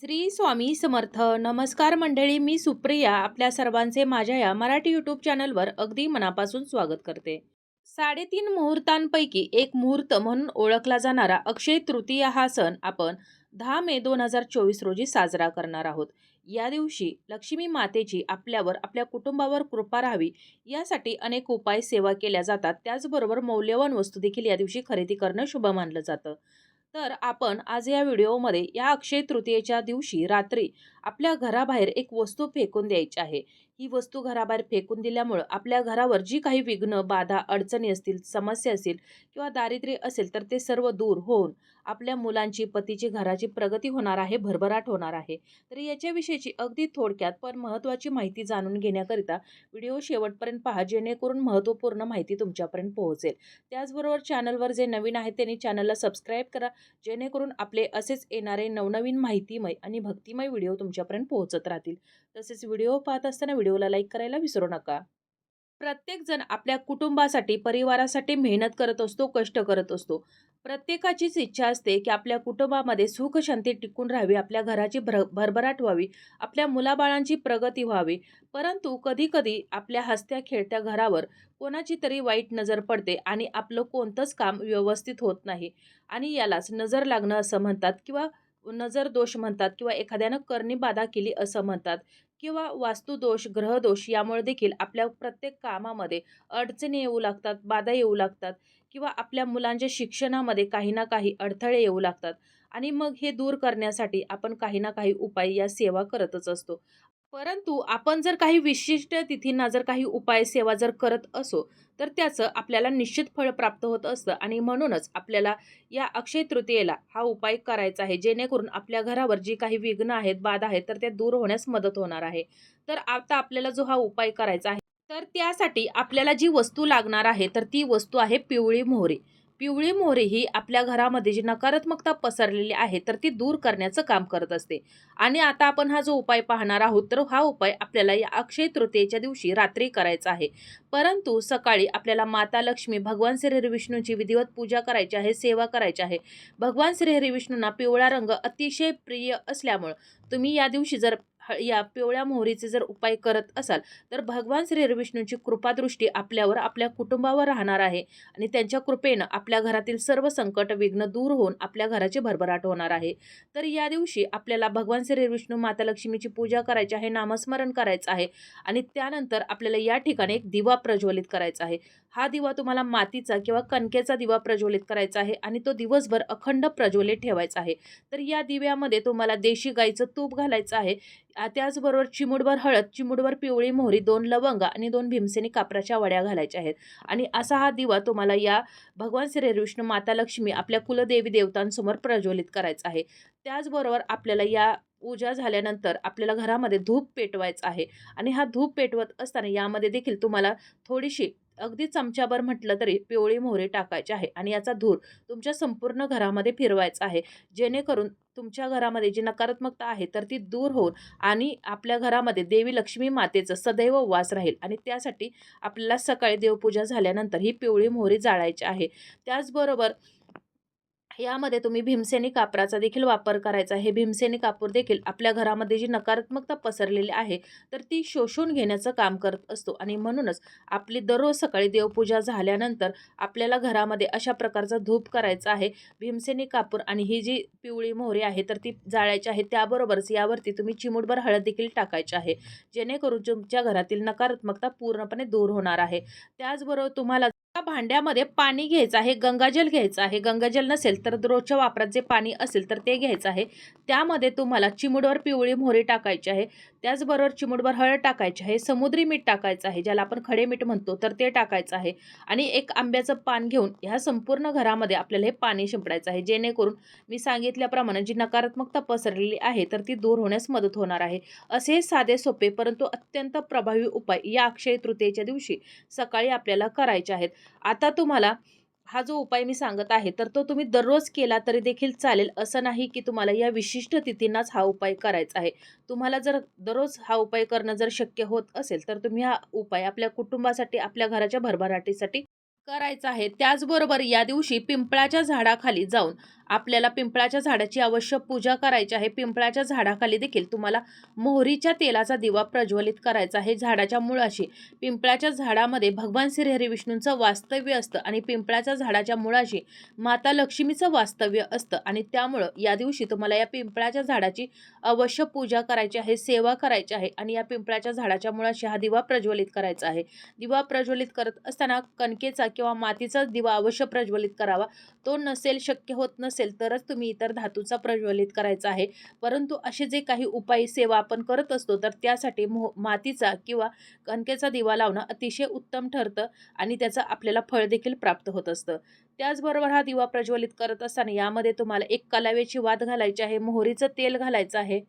श्री स्वामी समर्थ. नमस्कार मंडळी मी सुप्रिया आपल्या सर्वांचे माझ्या या मराठी यूट्यूब चॅनलवर अगदी मनापासून स्वागत करते. साडेतीन मुहूर्तांपैकी एक मुहूर्त म्हणून ओळखला जाणारा अक्षय तृतीया हा सण आपण दहा मे दोन हजार चोवीस रोजी साजरा करणार आहोत. या दिवशी लक्ष्मी मातेची आपल्यावर आपल्या कुटुंबावर कृपा राहावी यासाठी अनेक उपाय सेवा केल्या जातात. त्याचबरोबर मौल्यवान वस्तू देखील या दिवशी खरेदी करणं शुभ मानलं जातं. तर आपण आज या व्हिडिओमध्ये या अक्षय तृतीयेच्या दिवशी रात्री आपल्या घराबाहेर एक वस्तू फेकून द्यायची आहे. ही वस्तू घराबाहेर फेकून दिल्यामुळं आपल्या घरावर जी काही विघ्न बाधा अडचणी असतील समस्या असतील किंवा दारिद्र्य असेल तर ते सर्व दूर होऊन आपल्या मुलांची पतीची घराची प्रगती होणार आहे भरभराट होणार आहे. तर याच्याविषयीची अगदी थोडक्यात पण महत्त्वाची माहिती जाणून घेण्याकरिता व्हिडिओ शेवटपर्यंत पहा जेणेकरून महत्त्वपूर्ण माहिती तुमच्यापर्यंत पोहोचेल. त्याचबरोबर चॅनलवर जे नवीन आहेत त्यांनी चॅनलला सबस्क्राईब करा जेणेकरून आपले असेच येणारे नवनवीन माहितीमय आणि भक्तिमय व्हिडिओ तुमच्यापर्यंत पोहोचत राहतील. तसेच व्हिडिओ पाहत असताना व्हिडिओला लाईक करायला विसरू नका. प्रत्येकजण आपल्या कुटुंबासाठी परिवारासाठी मेहनत करत असतो कष्ट करत असतो. प्रत्येकाचीच इच्छा असते की आपल्या कुटुंबामध्ये सुख शांती टिकून राहावी आपल्या घराची भर भरभराट व्हावी आपल्या मुलाबाळांची प्रगती व्हावी. परंतु कधीकधी आपल्या हसत्या खेळत्या घरावर कोणाची तरी वाईट नजर पडते आणि आपलं कोणतंच काम व्यवस्थित होत नाही. आणि यालाच नजर लागणं असं म्हणतात किंवा नजर दोष म्हणतात किंवा एखाद्यानं करणी बाधा केली असं म्हणतात. किंवा वास्तुदोष ग्रहदोष यामुळे देखील आपल्या प्रत्येक कामामध्ये अडचणी येऊ लागतात बाधा येऊ लागतात किंवा आपल्या मुलांच्या शिक्षणामध्ये काही ना काही अडथळे येऊ लागतात. आणि मग हे दूर करण्यासाठी आपण काही ना काही उपाय या सेवा करतच असतो. परंतु आपण जर काही विशिष्ट तिथींना जर काही उपाय सेवा जर करत असो तर त्याचं आपल्याला निश्चित फळ प्राप्त होत असतं आणि म्हणूनच आपल्याला या अक्षय तृतीयेला हा उपाय करायचा आहे. जेणेकरून आपल्या घरावर जी काही विघ्न आहेत बाधा आहेत तर त्या दूर होण्यास मदत होणार आहे. तर आता आपल्याला जो हा उपाय करायचा आहे तर त्यासाठी आपल्याला जी वस्तू लागणार आहे तर ती वस्तू आहे पिवळी मोहरी. पिवळी मोहरी ही आपल्या घरामध्ये जी नकारात्मकता पसरलेली आहे तर ती दूर करण्याचं काम करत असते. आणि आता आपण हा जो उपाय पाहणार आहोत तर हा उपाय आपल्याला या अक्षय तृतीयेच्या दिवशी रात्री करायचा आहे. परंतु सकाळी आपल्याला माता लक्ष्मी भगवान श्रीहरी विष्णूची विधिवत पूजा करायची आहे सेवा करायची आहे. भगवान श्रीहरी विष्णूंना पिवळा रंग अतिशय प्रिय असल्यामुळं तुम्ही या दिवशी जर या पिवळ्या मोहरीचे जर उपाय करत असाल तर भगवान श्री विष्णूंची कृपादृष्टी आपल्यावर आपल्या कुटुंबावर राहणार आहे आणि त्यांच्या कृपेनं आपल्या घरातील सर्व संकट विघ्न दूर होऊन आपल्या घराची भरभराट होणार आहे. तर या दिवशी आपल्याला भगवान श्री विष्णू माता लक्ष्मीची पूजा करायची आहे नामस्मरण करायचं आहे आणि त्यानंतर आपल्याला या ठिकाणी एक दिवा प्रज्वलित करायचा आहे. हा दिवा तुम्हाला मातीचा किंवा कणकेचा दिवा प्रज्वलित करायचा आहे आणि तो दिवसभर अखंड प्रज्वलित ठेवायचा आहे. तर या दिव्यामध्ये तुम्हाला देशी गाईचं तूप घालायचं आहे त्याचबरोबर चिमुडभर हळद चिमुडभर पिवळी मोहरी दोन लवंग आणि दोन भीमसेनी कापराच्या वड्या घालायच्या आहेत. आणि असा हा दिवा तुम्हाला या भगवान श्री विष्णू माता लक्ष्मी आपल्या कुलदेवी देवतांसमोर प्रज्वलित करायचा आहे. त्याचबरोबर आपल्याला या पूजा झाल्यानंतर आपल्याला घरामध्ये धूप पेटवायचं आहे. आणि हा धूप पेटवत असताना यामध्ये देखील तुम्हाला थोडीशी अगदी चमच्याभर म्हटलं तरी पिवळी मोहरी टाकायची आहे आणि याचा धूर तुमच्या संपूर्ण घरामध्ये फिरवायचा आहे. जेणेकरून तुमच्या घरामध्ये जी नकारात्मकता आहे तर ती दूर होऊन आणि आपल्या घरामध्ये देवी लक्ष्मी मातेचं सदैव वास राहील आणि त्यासाठी आपल्याला सकाळी देवपूजा झाल्यानंतर ही पिवळी मोहरी जाळायची आहे. त्याचबरोबर यामध्ये तुम्ही भीमसेनी कापराचा देखील वापर करायचा आहे. भीमसेनी कापूर देखील आपल्या घरामध्ये जी नकारात्मकता पसरलेली आहे तर ती शोषून घेण्याचं काम करत असतो. आणि म्हणूनच आपली दररोज सकाळी देवपूजा झाल्यानंतर आपल्याला घरामध्ये अशा प्रकारचा धूप करायचा आहे. भीमसेनी कापूर आणि ही जी पिवळी मोहरी आहे तर ती जाळायची आहे. त्याबरोबरच यावरती तुम्ही चिमूटभर हळद देखील टाकायची आहे. जेणेकरून तुमच्या घरातील नकारात्मकता पूर्णपणे दूर होणार आहे. त्याचबरोबर तुम्हाला भांड्यामध्ये पाणी घ्यायचं आहे गंगाजल घ्यायचं आहे. गंगाजल नसेल तर रोजच्या वापरात जे पाणी असेल तर ते घ्यायचं आहे. त्यामध्ये तुम्हाला चिमुडवर पिवळी मोहरी टाकायची आहे. त्याचबरोबर चिमुडवर हळद टाकायची आहे. समुद्री मीठ टाकायचं आहे ज्याला आपण खडे मीठ म्हणतो तर ते टाकायचं आहे. आणि एक आंब्याचं पान घेऊन ह्या संपूर्ण घरामध्ये आपल्याला हे पाणी शिंपडायचं आहे. जेणेकरून मी सांगितल्याप्रमाणे जी नकारात्मकता पसरलेली आहे तर ती दूर होण्यास मदत होणार आहे. असे साधे सोपे परंतु अत्यंत प्रभावी उपाय या अक्षय तृतीयेच्या दिवशी सकाळी आपल्याला करायचे आहेत. आता तुम्हाला हा जो उपाय मी सांगत आहे तर तो तुम्ही दररोज केला तरी देखील चालेल. असं नाही की तुम्हाला या विशिष्ट तिथींनाच हा उपाय करायचा आहे. तुम्हाला जर दररोज हा उपाय करणं जर शक्य होत असेल तर तुम्ही हा उपाय आपल्या कुटुंबासाठी आपल्या घराच्या भरभराटीसाठी करायचा आहे. त्याचबरोबर या दिवशी पिंपळाच्या झाडाखाली जाऊन आपल्याला पिंपळाच्या झाडाची अवश्य पूजा करायची आहे. पिंपळाच्या झाडाखाली देखील तुम्हाला मोहरीच्या तेलाचा दिवा प्रज्वलित करायचा आहे. झाडाच्या मुळाशी पिंपळाच्या झाडामध्ये भगवान श्रीहरी विष्णूंचं वास्तव्य असतं आणि पिंपळाच्या झाडाच्या मुळाशी माता लक्ष्मीचं वास्तव्य असतं. आणि त्यामुळं या दिवशी तुम्हाला या पिंपळाच्या झाडाची अवश्य पूजा करायची आहे सेवा करायची आहे आणि या पिंपळाच्या झाडाच्या मुळाशी हा दिवा प्रज्वलित करायचा आहे. दिवा प्रज्वलित करत असताना कणकेचा किंवा मातीचा दिवा अवश्य प्रज्वलित करावा. तो नसेल शक्य होत नसेल असेल तरच तुम्ही इतर धातूचा प्रज्वलित करायचा आहे. परंतु असे जे काही उपाय सेवा आपण करत असतो तर त्यासाठी मो मातीचा किंवा कणकेचा दिवा लावणं अतिशय उत्तम ठरतं आणि त्याचं आपल्याला फळ देखील प्राप्त होत असतं. त्याचबरोबर हा दिवा प्रज्वलित करत असताना यामध्ये तुम्हाला एक कलावेची वाद घालायची आहे मोहरीचं तेल घालायचं आहे.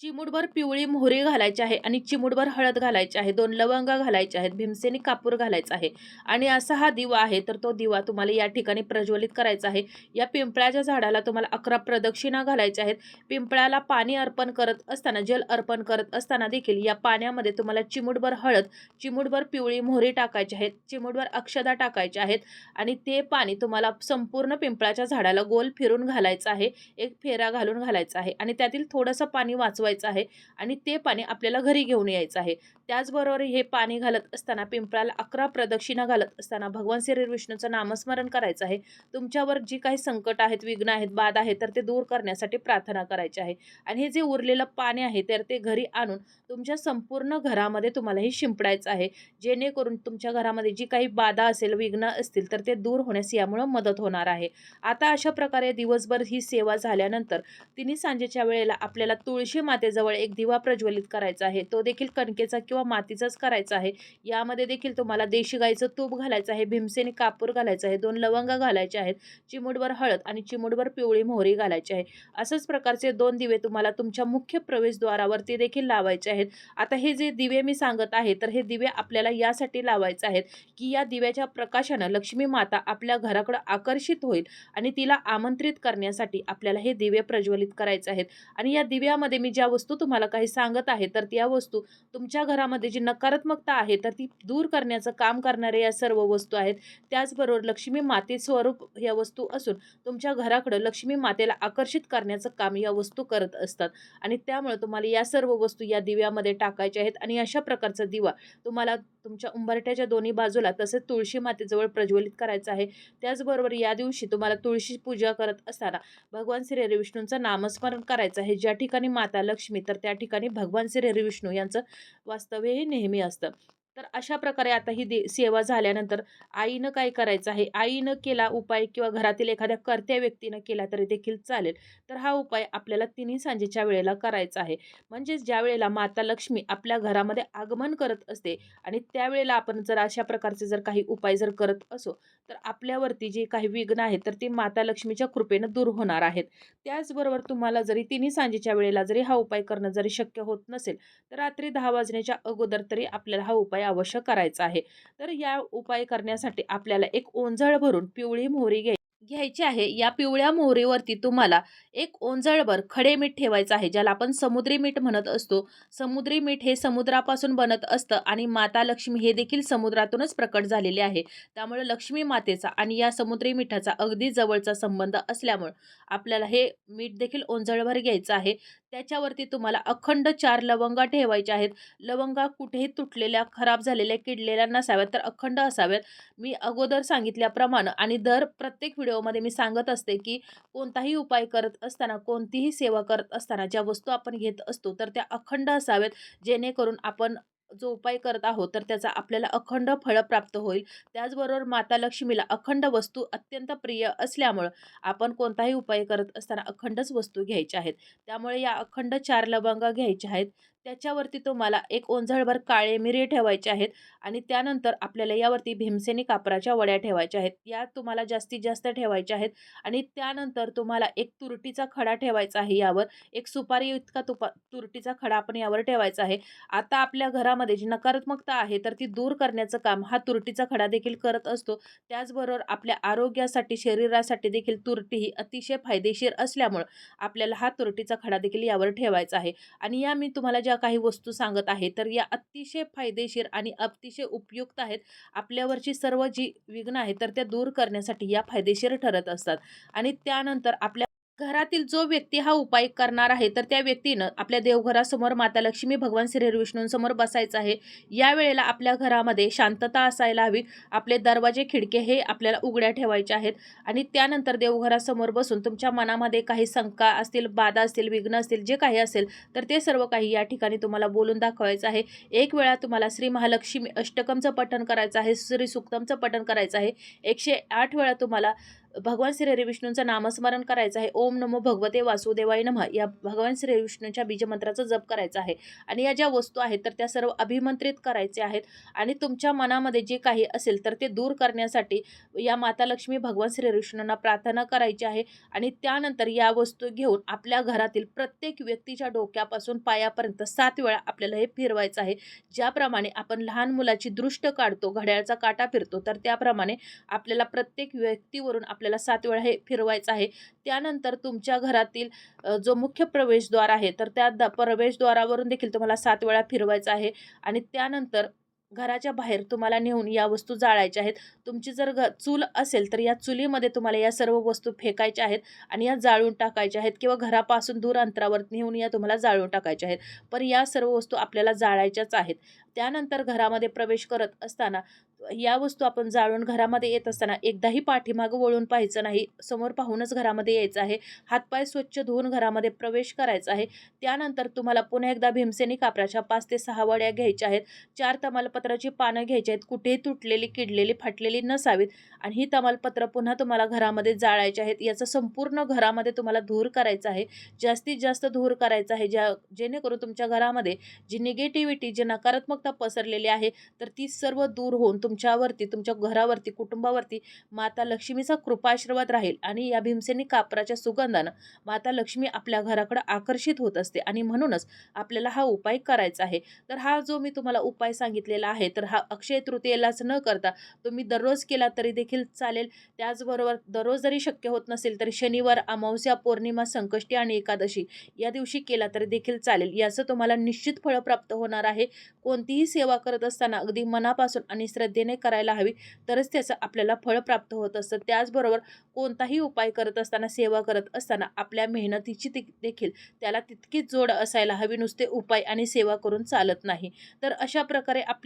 चिमूटभर पिवळी मोहरी घालायची आहे आणि चिमूटभर हळद घालायची आहे. दोन लवंगा घालायचे आहेत. भीमसेनी कापूर घालायचा आहे. आणि असा हा दिवा आहे तर तो दिवा तुम्हाला या ठिकाणी प्रज्वलित करायचा आहे. या पिंपळाच्या झाडाला तुम्हाला अकरा प्रदक्षिणा घालायच्या आहेत. पिंपळाला पाणी अर्पण करत असताना जल अर्पण करत असताना देखील या पाण्यामध्ये तुम्हाला चिमूटभर हळद चिमूटभर पिवळी मोहरी टाकायची आहेत चिमूटभर अक्षदा टाकायच्या आहेत आणि ते पाणी तुम्हाला संपूर्ण पिंपळाच्या झाडाला गोल फिरून घालायचं आहे. एक फेरा घालून घालायचा आहे आणि त्यातील थोडंसं पाणी वाचवायचं आहे आणि ते पाणी आपल्याला घरी घेऊन यायचं आहे. त्याचबरोबर हे पाणी घालत असताना पिंपळाला अकरा प्रदक्षिणा घालत असताना भगवान श्री विष्णूचं नामस्मरण करायचं आहे. तुमच्यावर जी काही संकट आहेत विघ्न आहेत बाध आहेत तर ते दूर करण्यासाठी प्रार्थना करायची आहे. आणि हे जे उरलेलं पाणी आहे तर ते घरी आणून तुमच्या संपूर्ण घरामध्ये तुम्हाला हे शिंपडायचं आहे. जेणेकरून तुमच्या घरामध्ये जी काही बाधा असेल विघ्न असतील तर ते दूर होण्यास यामुळं मदत होणार आहे. आता अशा प्रकारे दिवसभर ही सेवा झाल्यानंतर तिने सांजेच्या वेळेला आपल्याला तुळशी मातेजवळ एक दिवा प्रज्वलित करायचा आहे. तो देखील कणकेचा किंवा मातीचाच करायचा आहे. यामध्ये देखील तुम्हाला देशी गाईचं तूप घालायचं आहे भीमसेनी कापूर घालायचं आहे दोन लवंग घालायचे आहेत चिमूटभर हळद आणि चिमूटभर पिवळी मोहरी घालायची आहे. असंच प्रकारचे दोन दिवे तुम्हाला तुमच्या मुख्य प्रवेशद्वारावरती देखील लावायचे आहेत. आता हे जे दिवे मी सांगत आहे तर हे दिवे आपल्याला यासाठी लावायचे आहेत की या दिव्याच्या प्रकाशानं लक्ष्मी माता आपल्या घराकडं आकर्षित होईल आणि तिला आमंत्रित करण्यासाठी आपल्याला हे दिवे प्रज्वलित करायचे आहेत. आणि या दिव्यामध्ये मी ज्या वस्तू तुम्हाला काही सांगत आहे तर त्या वस्तू तुमच्या घरामध्ये जी नकारात्मकता आहे तर ती दूर करण्याचं काम करणाऱ्या या सर्व वस्तू आहेत. त्याचबरोबर लक्ष्मी माते स्वरूप या वस्तू असून तुमच्या घराकडं लक्ष्मी मातेला आकर्षित करण्याचं काम या वस्तू करत असतात. आणि त्यामुळे तुम्हाला या सर्व वस्तू या दिव्यामध्ये टाकायच्या आहेत आणि अशा प्रकारचा दिवा तुम्हाला तुमच्या उंबरट्याच्या दोन्ही बाजूला तसेच तुळशी मातेजवळ प्रज्वलित करायचं आहे. त्याचबरोबर या दिवशी तुम्हाला तुळशी पूजा करत असताना भगवान श्री हरी विष्णूंचं नामस्मरण करायचं आहे. ज्या ठिकाणी माता लक्ष्मी तर त्या ठिकाणी भगवान श्री हरी विष्णू यांचं वास्तव्य हे नेहमी असतं. तर अशा प्रकारे आता ही दे सेवा झाल्यानंतर आईनं काय करायचं आहे? आईनं केला उपाय किंवा घरातील एखाद्या कर्त्या व्यक्तीनं केला तरी देखील चालेल. तर हा उपाय आपल्याला तिन्ही सांजेच्या वेळेला करायचा आहे. म्हणजेच ज्या वेळेला माता लक्ष्मी आपल्या घरामध्ये आगमन करत असते आणि त्यावेळेला आपण जर अशा प्रकारचे जर काही उपाय जर करत असो तर आपल्यावरती जे काही विघ्न आहेत तर ती माता लक्ष्मीच्या कृपेनं दूर होणार आहेत. त्याचबरोबर तुम्हाला जरी तिन्ही सांजेच्या वेळेला जरी हा उपाय करणं जरी शक्य होत नसेल तर रात्री दहा वाजण्याच्या अगोदर तरी आपल्याला हा उपाय अवश्य करायचा आहे. तर या उपाय करण्यासाठी आपल्याला एक ओंजळ भरून पिवळी मोहरी घ्याय घ्यायची आहे या पिवळ्या मोहरीवरती तुम्हाला एक ओंजळभर खडे मीठ ठेवायचं आहे ज्याला आपण समुद्री मीठ म्हणत असतो. समुद्री मीठ हे समुद्रापासून बनत असतं आणि माता लक्ष्मी हे देखील समुद्रातूनच प्रकट झालेले आहे. त्यामुळे लक्ष्मी मातेचा आणि या समुद्री मिठाचा अगदी जवळचा संबंध असल्यामुळं आपल्याला हे मीठ देखील ओंजळभर घ्यायचं आहे. त्याच्यावरती तुम्हाला अखंड चार लवंगा ठेवायच्या आहेत. लवंगा कुठेही तुटलेल्या खराब झालेल्या किडलेल्या नसाव्यात तर अखंड असाव्यात. मी अगोदर सांगितल्याप्रमाणे आणि दर प्रत्येक व्हिडिओ व्हिडिओमध्ये मी सांगत असते की कोणताही उपाय करत असताना कोणतीही सेवा करत असताना ज्या वस्तू आपण घेत असतो तर त्या अखंड असाव्यात जेणेकरून आपण जो उपाय करत आहोत तर त्याचा आपल्याला अखंड फळ प्राप्त होईल. त्याचबरोबर माता लक्ष्मीला अखंड वस्तू अत्यंत प्रिय असल्यामुळं आपण कोणताही उपाय करत असताना अखंडच वस्तू घ्यायच्या आहेत. त्यामुळे या अखंड चार लवंगा घ्यायच्या आहेत. त्याच्यावरती तुम्हाला एक ओंझळभर काळे मिरे ठेवायचे आहेत आणि त्यानंतर आपल्याला यावरती भीमसेनी कापराच्या वड्या ठेवायच्या आहेत. या तुम्हाला जास्तीत जास्त ठेवायच्या आहेत आणि त्यानंतर तुम्हाला एक तुरटीचा खडा ठेवायचा आहे यावर. एक सुपारी इतका तुपा तुरटीचा खडा आपण यावर ठेवायचा आहे. आता आपल्या घरामध्ये जी नकारात्मकता आहे तर ती दूर करण्याचं काम हा तुरटीचा खडा देखील करत असतो. त्याचबरोबर आपल्या आरोग्यासाठी शरीरासाठी देखील तुरटी ही अतिशय फायदेशीर असल्यामुळं आपल्याला हा तुरटीचा खडा देखील यावर ठेवायचा आहे. आणि या मी तुम्हाला ज्या ज्या काही वस्तू सांगत आहे तर या अतिशय फायदेशीर आणि अतिशय उपयुक्त आहेत. आपल्यावरची सर्व जी विघ्न आहेत तर त्या दूर करण्यासाठी या फायदेशीर ठरत असतात. आणि त्यानंतर आपल्या घरातील जो व्यक्ती हा उपाय करणार आहे तर त्या व्यक्तीनं आपल्या देवघरासमोर माता लक्ष्मी भगवान श्री विष्णूंसमोर बसायचं आहे. या वेळेला आपल्या घरामध्ये शांतता असायला हवी. आपले दरवाजे खिडके हे आपल्याला उघड्या ठेवायचे आहेत. आणि त्यानंतर देवघरासमोर बसून तुमच्या मनामध्ये काही शंका असतील बाधा असतील विघ्न असतील जे काही असेल तर ते सर्व काही या ठिकाणी तुम्हाला बोलून दाखवायचं आहे. एक वेळा तुम्हाला श्री महालक्ष्मी अष्टकमचं पठण करायचं आहे श्री सुक्तमचं पठण करायचं आहे. एकशे आठ वेळा तुम्हाला भगवान श्री हरी विष्णूंचं नामस्मरण करायचं आहे. ओम नमो भगवते वासुदेवाय नमः. या भगवान श्री विष्णूंच्या बीजमंत्राचं जप करायचं आहे. आणि या ज्या वस्तू आहेत तर त्या सर्व अभिमंत्रित करायचे आहेत. आणि तुमच्या मनामध्ये जे काही असेल तर ते दूर करण्यासाठी या माता लक्ष्मी भगवान श्री विष्णूंना प्रार्थना करायची आहे. आणि त्यानंतर या वस्तू घेऊन आपल्या घरातील प्रत्येक व्यक्तीच्या डोक्यापासून पायापर्यंत सात वेळा आपल्याला हे फिरवायचं आहे. ज्याप्रमाणे आपण लहान मुलाची दृष्ट काढतो घड्याळचा काटा फिरतो तर त्याप्रमाणे आपल्याला प्रत्येक व्यक्तीवरून आपल्याला सात वेळा हे फिरवायचं आहे. त्यानंतर तुमच्या घरातील जो मुख्य प्रवेशद्वार आहे तर त्या द प्रवेशद्वारावरून देखील तुम्हाला सात वेळा फिरवायचं आहे. आणि त्यानंतर घराच्या बाहेर तुम्हाला नेऊन या वस्तू जाळायच्या आहेत. तुमची जर घ चूल असेल तर या चुलीमध्ये तुम्हाला या सर्व वस्तू फेकायच्या आहेत आणि या जाळून टाकायच्या आहेत किंवा घरापासून दूर अंतरावर नेऊन या तुम्हाला जाळून टाकायच्या आहेत. पण या सर्व वस्तू आपल्याला जाळायच्याच आहेत. त्यानंतर घरामध्ये प्रवेश करत असताना या वस्तू आपण जाळून घरामध्ये येत असताना एकदाही पाठीमागं वळून पाहायचं नाही. समोर पाहूनच घरामध्ये यायचं आहे. हातपाय स्वच्छ धुवून घरामध्ये प्रवेश करायचा आहे. त्यानंतर तुम्हाला पुन्हा एकदा भीमसेनी कापराच्या पाच ते सहा वड्या घ्यायच्या आहेत. चार तमालपत्राची पानं घ्यायची आहेत कुठेही तुटलेली किडलेली फाटलेली नसावीत. आणि ही तमालपत्र पुन्हा तुम्हाला घरामध्ये जाळायची आहेत. याचं संपूर्ण घरामध्ये तुम्हाला धूर करायचा आहे. जास्तीत जास्त धूर करायचा आहे ज्या जेणेकरून तुमच्या घरामध्ये जी निगेटिव्हिटी जी नकारात्मकता पसरलेली आहे तर ती सर्व दूर होऊन तुमच्यावरती तुमच्या घरावरती कुटुंबावरती माता लक्ष्मीचा कृपाशीर्वाद राहील. आणि या भीमसेनी कापराच्या सुगंधानं माता लक्ष्मी आपल्या घराकडे आकर्षित होत असते. आणि म्हणूनच आपल्याला हा उपाय करायचा आहे. तर हा जो मी तुम्हाला उपाय सांगितलेला आहे तर हा अक्षय तृतीयेलाच न करता तुम्ही दररोज केला तरी देखील चालेल. त्याचबरोबर दररोज जरी शक्य होत नसेल तरी शनिवार अमावस्या पौर्णिमा संकष्टी आणि एकादशी या दिवशी केला तरी देखील चालेल. याचं तुम्हाला निश्चित फळ प्राप्त होणार आहे. कोणतीही सेवा करत असताना अगदी मनापासून आणि श्रद्धेने करायला हवी तरच त्याचं आपल्याला फळ प्राप्त होत असतं. त्याचबरोबर कोणताही उपाय करत असताना सेवा करत असताना आपल्या मेहनतीची ती देखील त्याला तितकीच जोड असायला हवी. नुसते उपाय आणि सेवा करून चालत नाही. तर अशा प्रकारे